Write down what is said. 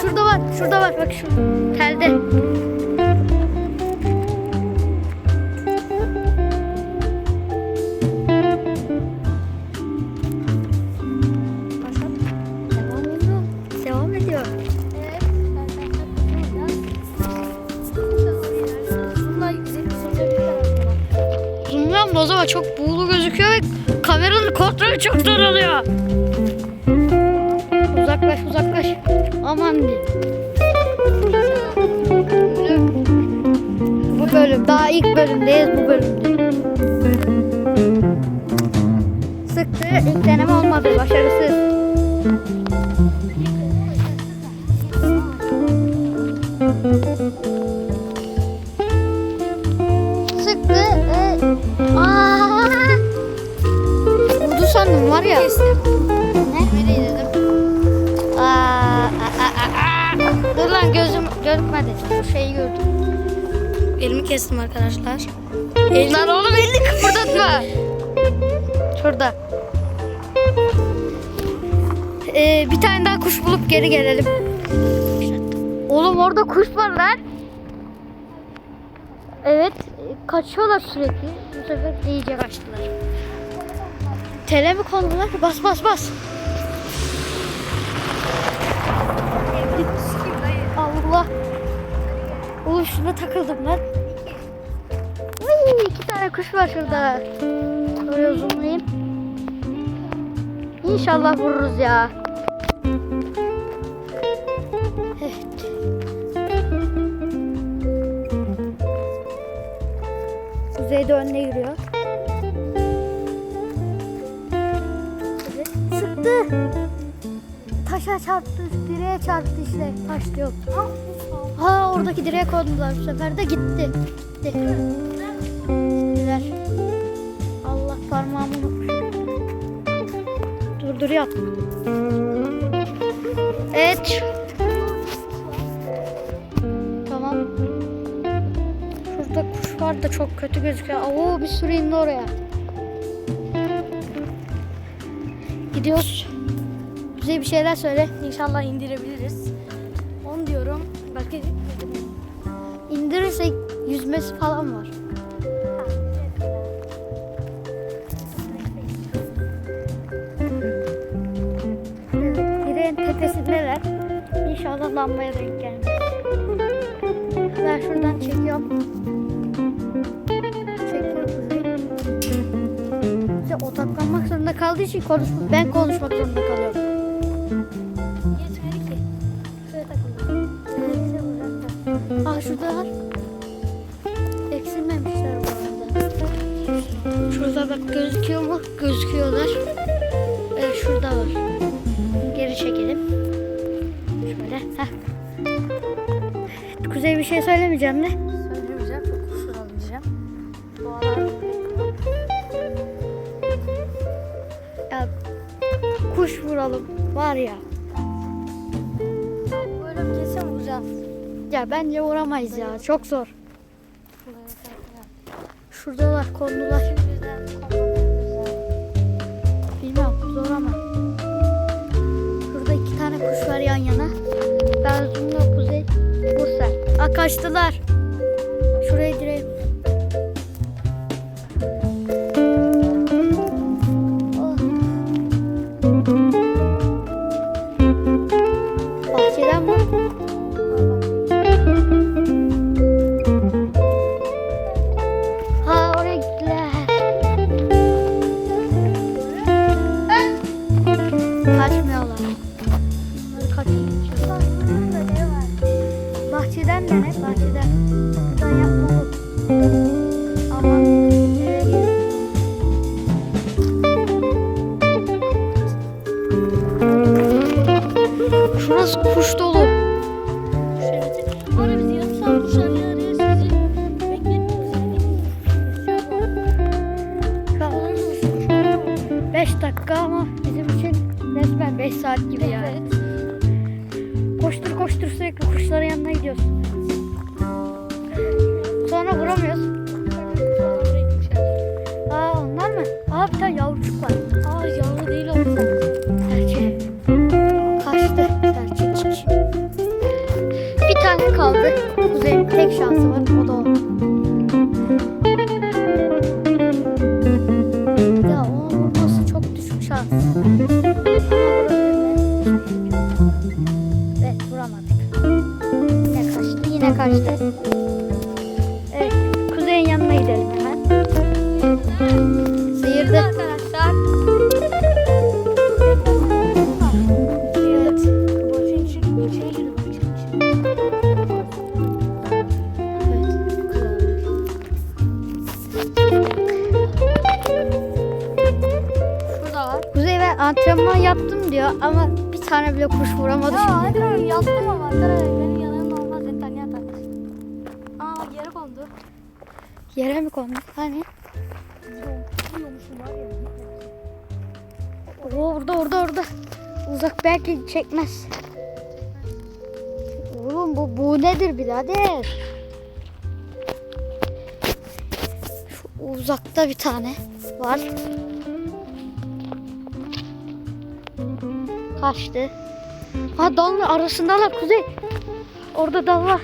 Şurada var, şurada var. Bak şu telde. Zaman çok buğulu gözüküyor ve kameranın kontrolü çok zor. Uzaklaş uzaklaş. Aman diyeyim. Bu bölüm daha ilk bölümdeyiz bu bölümde. Sıktı ilk deneme olmadı başarısız. Sıktı sandım var ya. Ne? Nereye dedim? Aa, aa, aa, aa. Dur lan gözüm görmedi. Bu şeyi gördüm. Elimi kestim arkadaşlar. Lan oğlum elini kıpırdatma. Şurada. Ee, bir tane daha kuş bulup geri gelelim. Oğlum orada kuş var lan. Evet. e, Kaçıyorlar sürekli. Bu sefer iyice kaçtılar. Tele mi kondular? Bas bas bas. Allah. Oğlum şuna takıldım lan. Uy, iki tane kuş var şurada. Böyle zoomlayayım. İnşallah vururuz ya. Evet. Kuzeyde önde yürüyor. Taşa çarptı, direğe çarptı işte. Taş yok. Ha oradaki direğe kondular bu sefer de gitti. Gitti. Gittiler. Allah parmağımı. Durduruyor. Evet. Tamam. Şurada kuş var da çok kötü gözüküyor. Oo bir sürü indi oraya. Gidiyoruz. Bize bir şeyler söyle. İnşallah indirebiliriz. Onu diyorum. Belki İndirirsek yüzmesi falan var. Direğin tepesindeler. İnşallah lambaya denk gelmez. Ben şuradan çekiyorum. Çekiyorum. İşte odaklanmak zorunda kaldığı için konuş ben konuşmak zorunda kalıyorum. Yetmedi. Ah şurada. Eksilmemişler bu. Şurada bak gözüküyor mu? Gözüküyorlar. Evet şurada var. Geri çekelim. Şöyle. Heh. Kuzey bir şey söylemeyeceğim de. Vuralım var ya. böyle kesin vuracağız. Ya bence vuramayız ya. Çok zor. Şuradalar kondular. Bilmiyorum zor ama. Şurada iki tane kuş var yan yana. Ben zoomla kuzey. Bursa. Aa kaçtılar. Şuraya gireyim. bahçeden dene bahçeden. Buradan yapma olur. Ama Şurası kuş dolu. gidiyoruz. Sonra vuramıyoruz. Aa onlar mı? Aa bir tane yavrucuk var. Aa yavru değil onlar. Erkek. Kaçtı erkek. Bir tane kaldı. Kuzey'in tek şansı var. O da o. Ya o nasıl çok düşük şans. Ama kaçtı. Evet. Kuzeyin yanına gidelim hemen. Sıyırdı. Arkadaşlar. Evet. Kuzey ben antrenman yaptım diyor ama bir tane bile kuş vuramadı Ya şimdi. arkadaşlar yaptım ama arkadaşlar benim Yere mi kondu? Hani? Oo, orada orada orada. Uzak belki çekmez. Oğlum bu, bu nedir birader? Şu uzakta bir tane var. Kaçtı. Ha dalın arasındalar kuzey. Orada dal var.